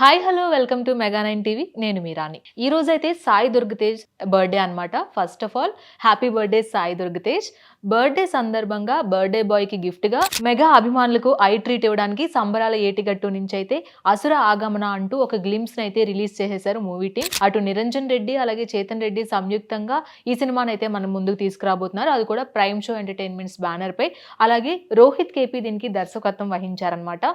Hi hello welcome to Mega nine TV నేను మీరాని ఈ రోజైతే సాయి దుర్గతేజ్ బర్త్డే అన్నమాట. First of all happy birthday Sai Durgatej. Birthday సందర్భంగా బర్త్డే బాయ్కి గిఫ్ట్గా మెగా అభిమానులకు ఐ ట్రీట్ ఇవ్వడానికి సంబరాల ఏటిగట్టు నుంచి అయితే అసుర ఆగమన అంటూ ఒక గ్లిమ్స్ అయితే రిలీజ్ చేసేశారు మూవీ టీం అటు నిరంజన్ రెడ్డి అలాగే చేతన్ రెడ్డి సంయుక్తంగా ఈ సినిమాని అయితే మనం ముందుకు తీసుకురాబోతున్నారు. అది కూడా ప్రైమ్ షో ఎంటర్టైన్మెంట్స్ బ్యానర్ పై. అలాగే రోహిత్ కేపీ దీనికి దర్శకత్వం వహించారనమాట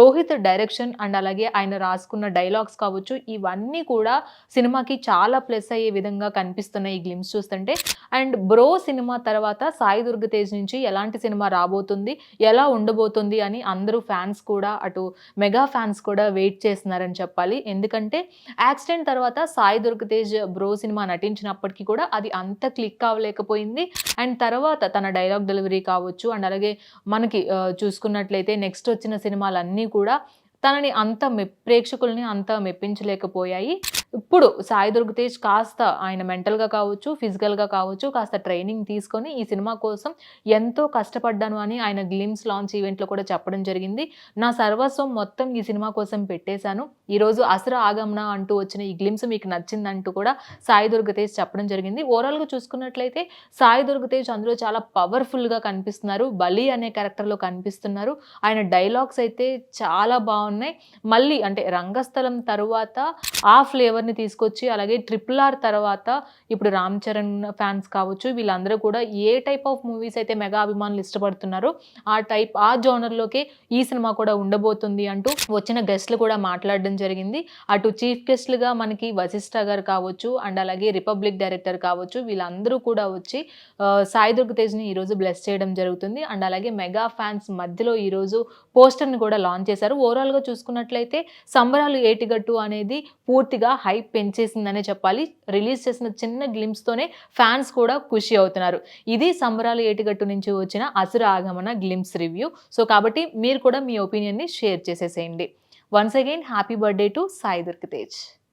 రోహిత్ డైరెక్షన్ అండ్ అలాగే ఆయన రాసుకున్న డైలాగ్స్ కావచ్చు ఇవన్నీ కూడా సినిమాకి చాలా ప్లస్ అయ్యే విధంగా కనిపిస్తున్నాయి ఈ గ్లిమ్స్ చూస్తుంటే. అండ్ బ్రో సినిమా తర్వాత సాయి దుర్గ తేజ్ నుంచి ఎలాంటి సినిమా రాబోతుంది ఎలా ఉండబోతుంది అని అందరూ ఫ్యాన్స్ కూడా అటు మెగా ఫ్యాన్స్ కూడా వెయిట్ చేస్తున్నారని చెప్పాలి. ఎందుకంటే యాక్సిడెంట్ తర్వాత సాయి దుర్గ తేజ్ బ్రో సినిమా నటించినప్పటికీ కూడా అది అంత క్లిక్ అవ్వలేకపోయింది అండ్ తర్వాత తన డైలాగ్ డెలివరీ కావచ్చు అండ్ అలాగే మనకి చూసుకున్నట్లయితే నెక్స్ట్ వచ్చిన సినిమాలన్నీ కూడా తనని అంత మె ప్రేక్షకుల్ని అంత మెప్పించలేకపోయాయి. ఇప్పుడు సాయి దుర్గతేజ్ కాస్త ఆయన మెంటల్గా కావచ్చు ఫిజికల్గా కావచ్చు కాస్త ట్రైనింగ్ తీసుకొని ఈ సినిమా కోసం ఎంతో కష్టపడ్డాను అని ఆయన గ్లిమ్స్ లాంచ్ ఈవెంట్లో కూడా చెప్పడం జరిగింది. నా సర్వస్వం మొత్తం ఈ సినిమా కోసం పెట్టేశాను. ఈరోజు అసర ఆగమన అంటూ వచ్చిన ఈ గ్లిమ్స్ మీకు నచ్చిందంటూ కూడా సాయి దుర్గతేజ్ చెప్పడం జరిగింది. ఓవరాల్గా చూసుకున్నట్లయితే సాయి దుర్గతేజ్ అందులో చాలా పవర్ఫుల్గా కనిపిస్తున్నారు. బలి అనే క్యారెక్టర్లో కనిపిస్తున్నారు. ఆయన డైలాగ్స్ అయితే చాలా బాగున్నాయి. మళ్ళీ అంటే రంగస్థలం తరువాత ఆ ఫ్లేవర్ని తీసుకొచ్చి అలాగే ట్రిపుల్ ఆర్ తర్వాత ఇప్పుడు రామ్ చరణ్ ఫ్యాన్స్ కావచ్చు వీళ్ళందరూ కూడా ఏ టైప్ ఆఫ్ మూవీస్ అయితే మెగా అభిమానులు ఇష్టపడుతున్నారో ఆ టైప్ ఆ జోనర్లోకే ఈ సినిమా కూడా ఉండబోతుంది అంటూ వచ్చిన గెస్ట్లు కూడా మాట్లాడడం జరిగింది. అటు చీఫ్ గెస్ట్లుగా మనకి వశిష్ఠ గారు కావచ్చు అండ్ అలాగే రిపబ్లిక్ డైరెక్టర్ కావచ్చు వీళ్ళందరూ కూడా వచ్చి సాయి దుర్గ తేజ్ని ఈరోజు బ్లెస్ చేయడం జరుగుతుంది. అండ్ అలాగే మెగా ఫ్యాన్స్ మధ్యలో ఈరోజు పోస్టర్ని కూడా లాంచ్ చేశారు. ఓవరాల్గా చూసుకున్నట్లయితే సంబరాలు ఏటిగట్టు అనేది పూర్తిగా హైప్ పెంచేసిందనే చెప్పాలి. రిలీజ్ చేసిన చిన్న గ్లిమ్స్తోనే ఫ్యాన్స్ కూడా ఖుషి అవుతున్నారు. ఇది సంబరాలు ఏటిగట్టు నుంచి వచ్చిన అసుర ఆగమన గ్లిమ్స్ రివ్యూ. సో కాబట్టి మీరు కూడా మీ ఒపీనియన్ని షేర్ చేసేసేయండి. Once again happy birthday to Sai Durga Tej